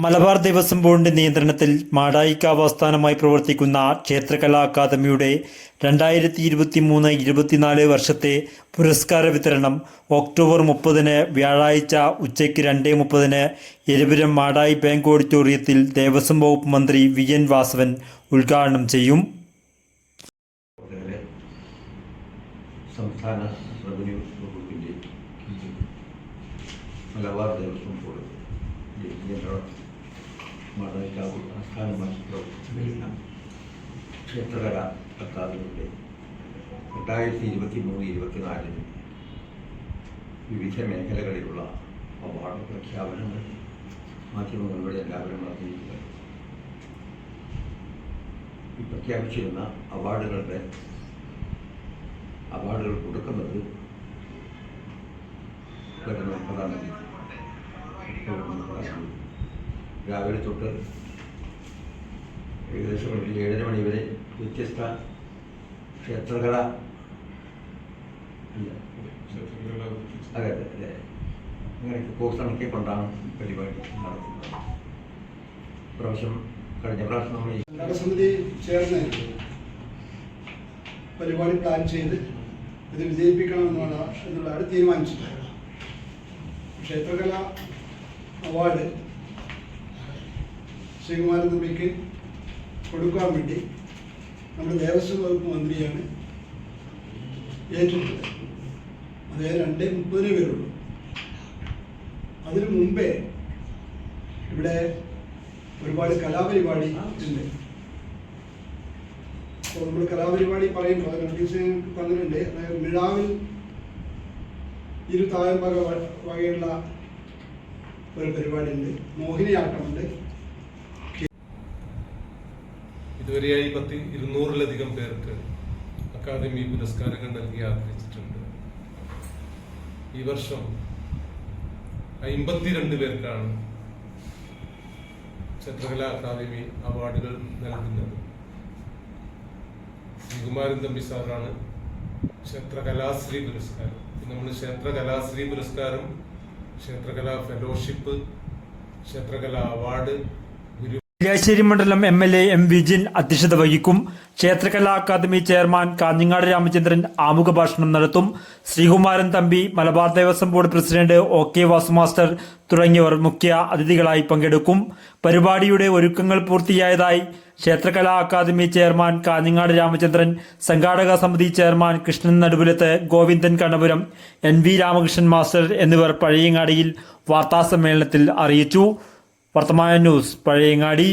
മലബാർ ദേവസ്വം ബോർഡിന്റെ നിയന്ത്രണത്തിൽ മാടായിക്കാവ് ആസ്ഥാനമായി പ്രവർത്തിക്കുന്ന ക്ഷേത്രകലാ അക്കാദമിയുടെ രണ്ടായിരത്തി ഇരുപത്തി മൂന്ന് ഇരുപത്തിനാല് വർഷത്തെ പുരസ്കാര വിതരണം ഒക്ടോബർ മുപ്പതിന് വ്യാഴാഴ്ച ഉച്ചയ്ക്ക് രണ്ട് മുപ്പതിന് എരുപുരം മാടായി ബാങ്ക് ഓഡിറ്റോറിയത്തിൽ ദേവസ്വം വകുപ്പ് മന്ത്രി വി എൻ വാസവൻ ഉദ്ഘാടനം ചെയ്യും. മലബാർ ദേവസ്വം ബോർഡ് നിയന്ത്രണം മാതാപിതാവ് ആസ്ഥാനമായി പ്രവർത്തിക്കുന്ന ക്ഷേത്രകല അക്കാദമിയുടെ രണ്ടായിരത്തി ഇരുപത്തി മൂന്ന് ഇരുപത്തിനാലിന് വിവിധ മേഖലകളിലുള്ള അവാർഡ് പ്രഖ്യാപനങ്ങൾ മാധ്യമങ്ങളിലൂടെ എല്ലാവരും അറിഞ്ഞിരിക്കുക. ഈ പ്രഖ്യാപിച്ചിരുന്ന അവാർഡുകളുടെ അവാർഡുകൾ കൊടുക്കുന്നത് വരുന്ന മുപ്പതാം തീയതി. രാവിലെ തൊട്ട് ഏകദേശം ഒരു ഏഴര മണി വരെ വ്യത്യസ്ത ക്ഷേത്രകല അതെ അതെ അതെ. അങ്ങനെയൊക്കെ കൊണ്ടാണ് പരിപാടി നടത്തുന്നത്. പ്രാവശ്യം കഴിഞ്ഞ പ്രാവശ്യം നമ്മൾ ചേർന്ന് പരിപാടി പ്ലാൻ ചെയ്ത് ഇത് വിജയിപ്പിക്കണമെന്നാണ് എന്നുള്ളതാണ് തീരുമാനിച്ചിട്ടുള്ളത് ക്ഷേത്രകല അവാർഡ് ശ്രീകുമാരൻ തമ്പിക്ക് കൊടുക്കാൻ വേണ്ടി നമ്മുടെ ദേവസ്വം വകുപ്പ് മന്ത്രിയാണ് ഏറ്റെടുത്തത് അതേ രണ്ട് മുപ്പതിന് പേരുള്ളൂ. അതിനു മുമ്പേ ഇവിടെ ഒരുപാട് കലാപരിപാടി ഉണ്ട്. അപ്പോൾ നമ്മൾ കലാപരിപാടി പറയുമ്പോൾ അത് നോട്ടീസ് തന്നിട്ടുണ്ട് അതായത് മിഴാവിൽ ഇരു താഴം വക വകയുള്ള ഒരു പരിപാടിയുണ്ട്. മോഹിനിയാട്ടമുണ്ട്. ഇതുവരെയായി പത്ത് ഇരുന്നൂറിലധികം പേർക്ക് അക്കാദമി പുരസ്കാരങ്ങൾ നൽകി ആദരിച്ചിട്ടുണ്ട് ഈ വർഷം അമ്പത്തിരണ്ട് പേർക്കാണ് ചിത്രകലാ അക്കാദമി അവാർഡുകൾ നൽകുന്നത്. ശ്രീകുമാരൻ തമ്പി സാറാണ് ക്ഷേത്രകലാശ്രീ പുരസ്കാരം. നമ്മൾ ക്ഷേത്രകലാശ്രീ പുരസ്കാരം ക്ഷേത്രകലാ ഫെലോഷിപ്പ് ക്ഷേത്രകലാ അവാർഡ് മുല്ലശ്ശേരി മണ്ഡലം M L A M Vijin അധ്യക്ഷത വഹിക്കും. ക്ഷേത്രകലാ അക്കാദമി ചെയർമാൻ കാഞ്ഞങ്ങാട് രാമചന്ദ്രൻ ആമുഖ ഭാഷണം നടത്തും. Sreekumaran Thampi Malabar Devaswom board president O K Vasu Master തുടങ്ങിയവർ മുഖ്യ അതിഥികളായി പങ്കെടുക്കും. പരിപാടിയുടെ ഒരുക്കങ്ങൾ പൂർത്തിയായതായി ക്ഷേത്രകലാ അക്കാദമി ചെയർമാൻ കാഞ്ഞങ്ങാട് രാമചന്ദ്രൻ സംഘാടക സമിതി chairman Krishnan Naduvilath Govindan Kannapuram N V Ramakrishnan master എന്നിവർ പഴയങ്ങാടിയിൽ വാർത്താസമ്മേളനത്തിൽ അറിയിച്ചു. വർത്തമാന ന്യൂസ് പഴയങ്ങാടി